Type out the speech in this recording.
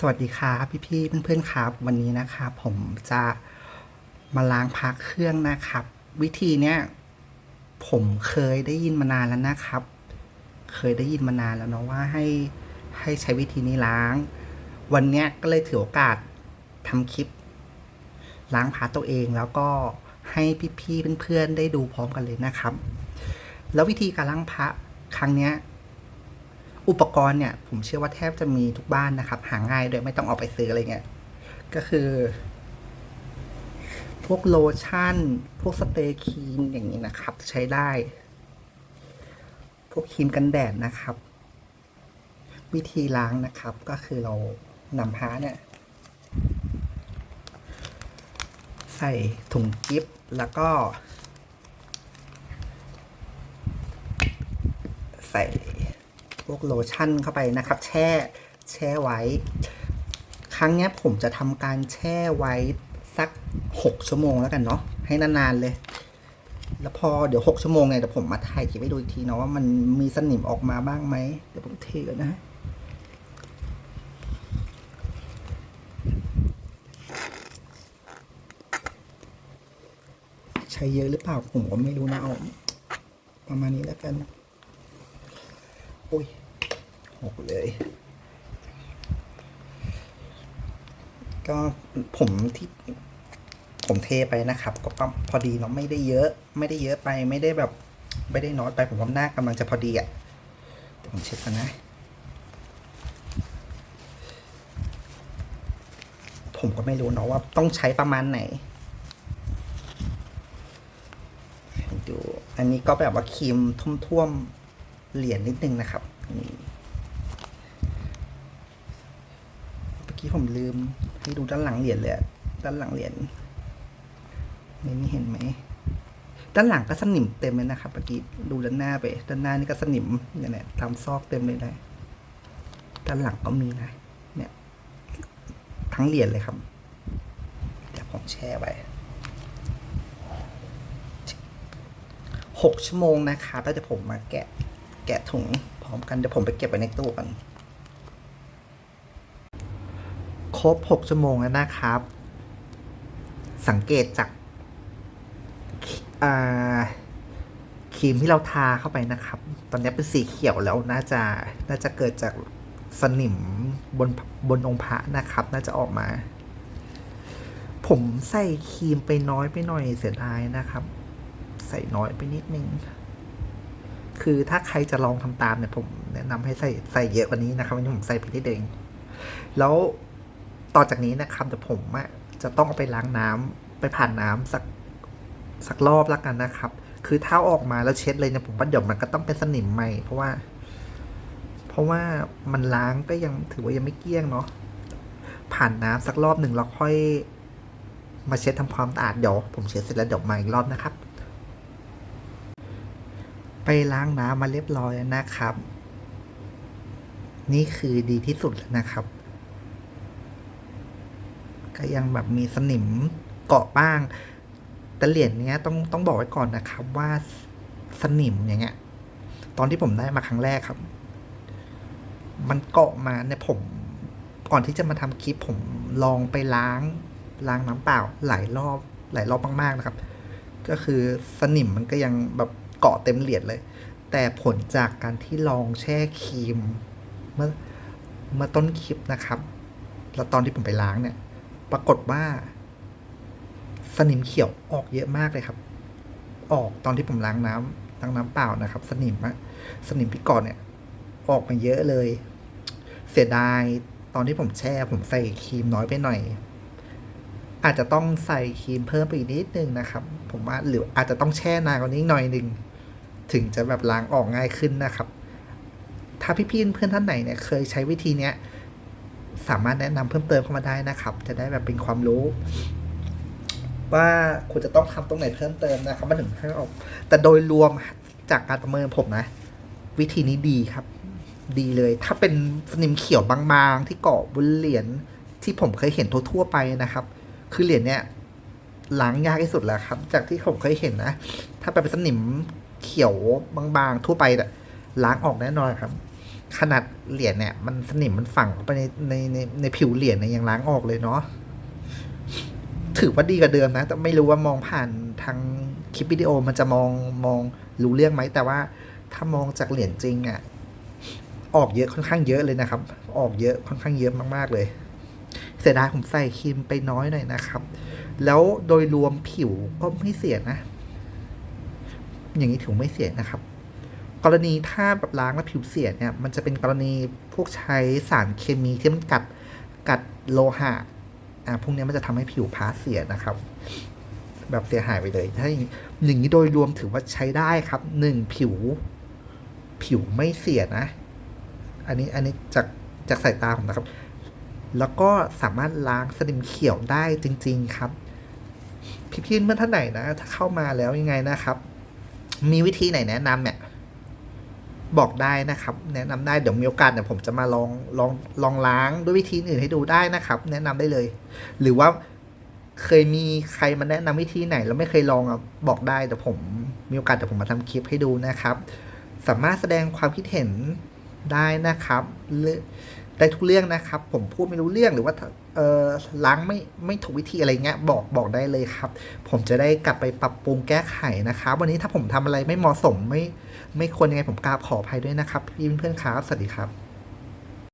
สวัสดีครับพี่ๆเพื่อนๆครับ วันนี้นะครับผมจะมาล้างพักเครื่องนะครับ วิธีเนี้ยผมเคยได้ยินมานานแล้วนะครับ เคยได้ยินมานานแล้วเนาะว่าให้ให้ใช้วิธีนี้ล้าง วันเนี้ยก็เลยถือโอกาสทำคลิป ล้างพักตัวเองแล้วก็ให้พี่ๆเพื่อนๆได้ดูพร้อมกันเลยนะครับ แล้ววิธีการล้างพระครั้งเนี้ย อุปกรณ์เนี่ย ผมเชื่อว่าแทบจะมีทุกบ้านนะครับ หาง่ายโดยไม่ต้องออกไปซื้ออะไรเงี้ย ก็คือ พวกโลชั่น พวกสเตย์ครีมอย่างนี้นะครับ ใช้ได้ พวกครีมกันแดดนะครับ วิธีล้างนะครับ ก็คือเรานำพ้าเนี่ย ใส่ถุงกิฟแล้วก็ ใส่ วกโลชั่นเข้าไปนะครับ แช่แช่ไว้ ครั้งนี้ผมจะทำการแช่ไว้สักหกชั่วโมงแล้วกันเนาะให้นานๆเลย แล้วพอเดี๋ยวหกชั่วโมงเนี่ยเดี๋ยวผมมาถ่ายคลิปให้ดูอีกทีเนาะว่ามันมีสนิมออกมาบ้างไหมเดี๋ยวผมเทก่อนนะใช้เยอะหรือเปล่าผมก็ไม่รู้นะเอาประมาณนี้แล้วกัน อุ้ยหกเลย ก็ผมที่ ผมเทไปนะครับ ก็ปั๊มพอดีเนาะไม่ได้เยอะ ไม่ได้เยอะไปไม่ได้แบบ ไม่ได้น้อยไปผมว่าหน้ากำลังจะพอดีอะ่ะเดี๋ยวผมเช็คกันนะ ผมก็ไม่รู้เนาะว่าต้องใช้ประมาณไหนดูอันนี้ก็แบบว่าครีมท่วมๆ เหรียญนิดนึงนะครับนี่เมื่อกี้ผมลืมให้ดูด้านหลังเหรียญเลยด้านหลังเหรียญไม่นี่เห็นไหมด้านหลังก็สนิมเต็มเลยนะครับเมื่อกี้ดูด้านหน้าไป ด้านหน้านี่ก็สนิมเนี่ยแหละตามซอกเต็มเลยนะด้านหลังก็มีนะเนี่ยทั้งเหรียญเลยครับเดี๋ยวผมแช่ไว้หกชั่วโมงนะครับแล้วเดี๋ยวผมมาแกะ แกะถุงพร้อมกัน เดี๋ยวผมไปเก็บไว้ในตู้กันครบหกชั่วโมงแล้วนะครับ สังเกตจากาครีมที่เราทาเข้าไปนะครับ ตอนนี้เป็นสีเขียวแล้วน่าจะน่าจะเกิดจากสนิมบนบนองค์พระนะครับ น่าจะออกมา ผมใส่ครีมไปน้อยไปหน่อยเสียดายนะครับ ใส่น้อยไปนิดนึง คือถ้าใครจะลองทำตามเนี่ยผมแนะนำให้ใส่ใส่เยอะกว่านี้นะครับวันนี้ผมใส่ไปนิดเองแล้วต่อจากนี้นะครับเดี๋ยวผมะจะต้องเอาไปล้างน้ำไปผ่านน้ำสักสักรอบแล้วกันนะครับ คือถ้าออกมาแล้วเช็ดเลยเนี่ยผมว่าเดี๋ยวมันก็ต้องเป็นสนิมใหม่ เพราะว่า เพราะว่ามันล้างก็ยังถือว่ายังไม่เกลี้ยงเนาะผ่านน้ำสักรอบหนึ่งแล้วค่อย มาเช็ดทำความสะอาดเดี๋ยวผมเช็ดเสร็จแล้วเดี๋ยวมาอีกรอบนะครับ ไปล้างน้ำมาเรียบร้อยแล้วนะครับ นี่คือดีที่สุดแล้วนะครับ ก็ยังแบบมีสนิมเกาะบ้าง แต่เหรียญเนี้ยต้องต้องบอกไว้ก่อนนะครับ ว่าสนิมอย่างเงี้ย ตอนที่ผมได้มาครั้งแรกครับ มันเกาะมาเนี่ยผม ก่อนที่จะมาทำคลิปผมลองไปล้างล้างน้ำเปล่าหลายรอบหลายรอบมากๆนะครับ ก็คือสนิมมันก็ยังแบบ เกาะเต็มเหรียญเลย แต่ผลจากการที่ลองแช่ครีม เมื่อเมื่อต้นคลิปนะครับ แล้วตอนที่ผมไปล้างเนี่ย ปรากฏว่า สนิมเขียวออกเยอะมากเลยครับ ออกตอนที่ผมล้างน้ำล้างน้ำเปล่านะครับ สนิมอะสนิมที่เก่อนเนี่ย ออกมาเยอะเลย เสียดายตอนที่ผมแช่ผมใส่ครีมน้อยไปหน่อยอาจจะต้องใส่ครีมเพิ่มไปอีกนิดนึงนะครับ ผมว่าหรืออาจจะต้องแช่นานกว่านี้หน่อยนึง ถึงจะแบบล้างออกง่ายขึ้นนะครับ ถ้าพี่ๆเพื่อนท่านไหนเนี่ยเคยใช้วิธีเนี้ยสามารถแนะนำเพิ่มเติมเข้ามาได้นะครับ จะได้แบบเป็นความรู้ ว่าคุณจะต้องทำตรงไหนเพิ่มเติมนะครับมันถึงให้ออก แต่โดยรวมจากการประเมินผมนะ วิธีนี้ดีครับ ดีเลย ถ้าเป็นสนิมเขียวบางๆ ที่เกาะบนเหรียญที่ผมเคยเห็นทั่วๆไปนะครับ คือเหรียญเนี่ยล้างยากที่สุดแล้วครับ จากที่ผมเคยเห็นนะ ถ้าเป็นสนิม เขียวบางๆ ทั่วไปเนี่ยล้างออกแน่นอนครับ ขนาดเหรียญเนี่ย มันสนิมมันฝังเข้าไปในในในในผิวเหรียญเนี่ยยังล้างออกเลยเนาะถือว่าดีกว่าเดิมนะ แต่ไม่รู้ว่ามองผ่านทางคลิปวิดีโอมันจะมองมองรู้เรื่องไหมแต่ว่าถ้ามองจากเหรียญจริงอะ่ะออกเยอะค่อนข้างเยอะเลยนะครับ ออกเยอะค่อนข้างเยอะมากๆเลย เสียดายผมใส่ครีมไปน้อยหน่อยนะครับ แล้วโดยรวมผิวก็ไม่เสียนะ อย่างนี้ถือไม่เสียนะครับ กรณีถ้าแบบล้างแล้วผิวเสียเนี่ย มันจะเป็นกรณีพวกใช้สารเคมีที่มันกัดกัดโลหะอ่าพวกนี้มันจะทำให้ผิวพาเสียนะครับ แบบเสียหายไปเลย ถ้าอย่างนี้อย่างนี้โดยรวมถือว่าใช้ได้ครับหนึ่งผิว ผิวไม่เสียนะ อันนี้อันนี้จากจากสายตาผมนะครับ แล้วก็สามารถล้างสนิมเขียวได้จริง ๆครับ พี่ๆเมื่อท่านไหนนะ ถ้าเข้ามาแล้วยังไงนะครับ มีวิธีไหนแนะนำเนี่ยบอกได้นะครับ แนะนำได้เดี๋ยวมีโอกาสเดี๋ยวผมจะมาลองลองลองล้างด้วยวิธีอื่นให้ดูได้นะครับ แนะนำได้เลย หรือว่าเคยมีใครมาแนะนำวิธีไหน แล้วไม่เคยลองอะบอกได้เดี๋ยวผมมีโอกาสเดี๋ยวผมมาทำคลิปให้ดูนะครับ สามารถแสดงความคิดเห็นได้นะครับได้ทุกเรื่องนะครับ ผมพูดไม่รู้เรื่องหรือว่าเออล้างไม่ไม่ถูกวิธีอะไรเงี้ยบอกบอกได้เลยครับ ผมจะได้กลับไปปรับปรุงแก้ไขนะครับ วันนี้ถ้าผมทำอะไรไม่เหมาะสมไม่ไม่ควรยังไงผมกราบขออภัยด้วยนะครับ พี่เพื่อนๆครับสวัสดีครับ